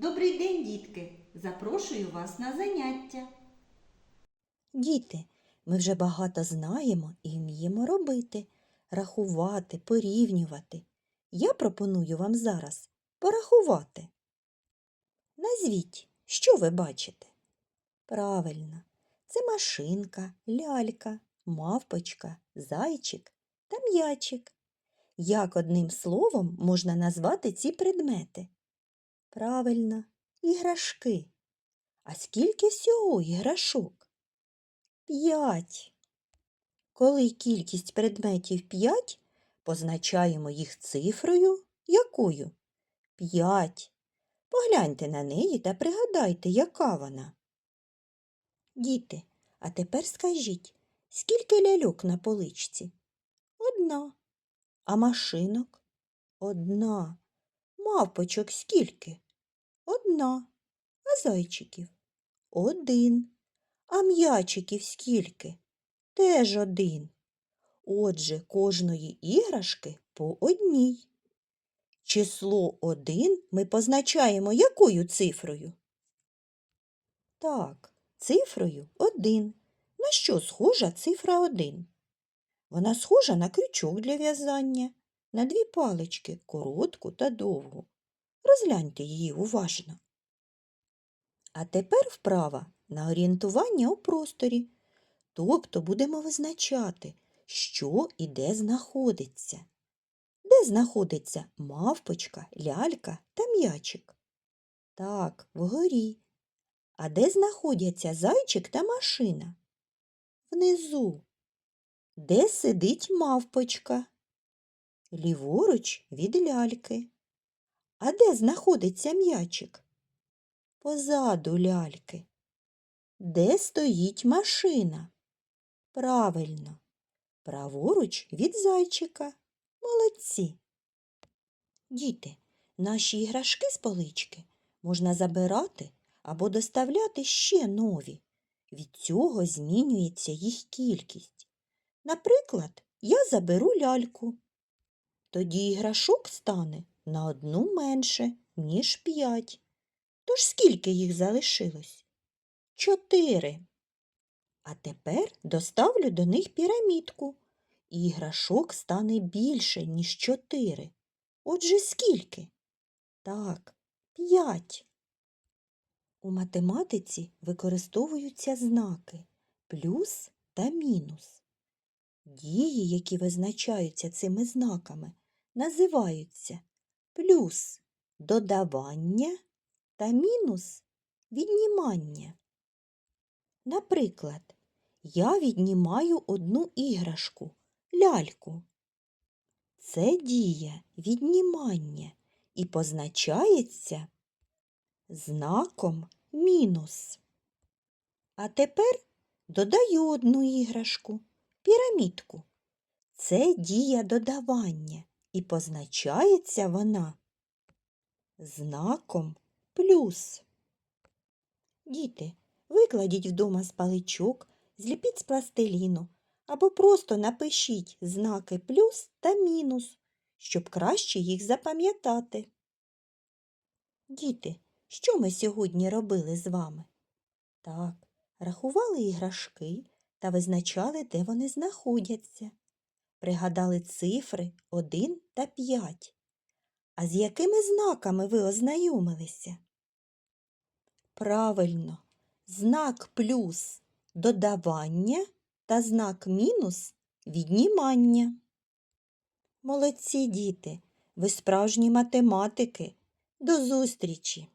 Добрий день, дітки! Запрошую вас на заняття. Діти, ми вже багато знаємо і вміємо робити, рахувати, порівнювати. Я пропоную вам зараз порахувати. Назвіть, що ви бачите? Правильно, це машинка, лялька, мавпочка, зайчик та м'ячик. Як одним словом можна назвати ці предмети? Правильно, іграшки. А скільки всього іграшок? П'ять. Коли кількість предметів п'ять, позначаємо їх цифрою якою? П'ять. Погляньте на неї та пригадайте, яка вона. Діти, а тепер скажіть, скільки ляльок на поличці? Одна. А машинок? Одна. Мавпочок скільки? Одна. А зайчиків? Один. А м'ячиків скільки? Теж один. Отже, кожної іграшки по одній. Число один ми позначаємо якою цифрою? Так, цифрою один. На що схожа цифра один? Вона схожа на крючок для в'язання, на дві палички коротку та довгу. Розгляньте її уважно. А тепер вправа на орієнтування у просторі. Тобто будемо визначати, що і де знаходиться. Де знаходиться мавпочка, лялька та м'ячик? Так, вгорі. А де знаходяться зайчик та машина? Внизу. Де сидить мавпочка? Ліворуч від ляльки. А де знаходиться м'ячик? Позаду ляльки. Де стоїть машина? Правильно, праворуч від зайчика. Молодці. Діти, наші іграшки з полички можна забирати або доставляти ще нові. Від цього змінюється їх кількість. Наприклад, я заберу ляльку. Тоді іграшок стане на одну менше, ніж п'ять. Тож скільки їх залишилось? Чотири. А тепер доставлю до них пірамідку. Іграшок стане більше, ніж чотири. Отже, скільки? Так, п'ять. У математиці використовуються знаки плюс та мінус. Дії, які визначаються цими знаками, називаються плюс додавання та мінус віднімання. Наприклад, я віднімаю одну іграшку ляльку. Це дія віднімання і позначається знаком мінус. А тепер додаю одну іграшку пірамідку. Це дія додавання і позначається вона знаком плюс. Діти, викладіть вдома з паличок, зліпіть з пластиліну або просто напишіть знаки плюс та мінус, щоб краще їх запам'ятати. Діти, що ми сьогодні робили з вами? Так, рахували іграшки та визначали, де вони знаходяться. Пригадали цифри 1 та 5. А з якими знаками ви ознайомилися? Правильно, знак плюс додавання та знак мінус віднімання. Молодці діти, ви справжні математики. До зустрічі!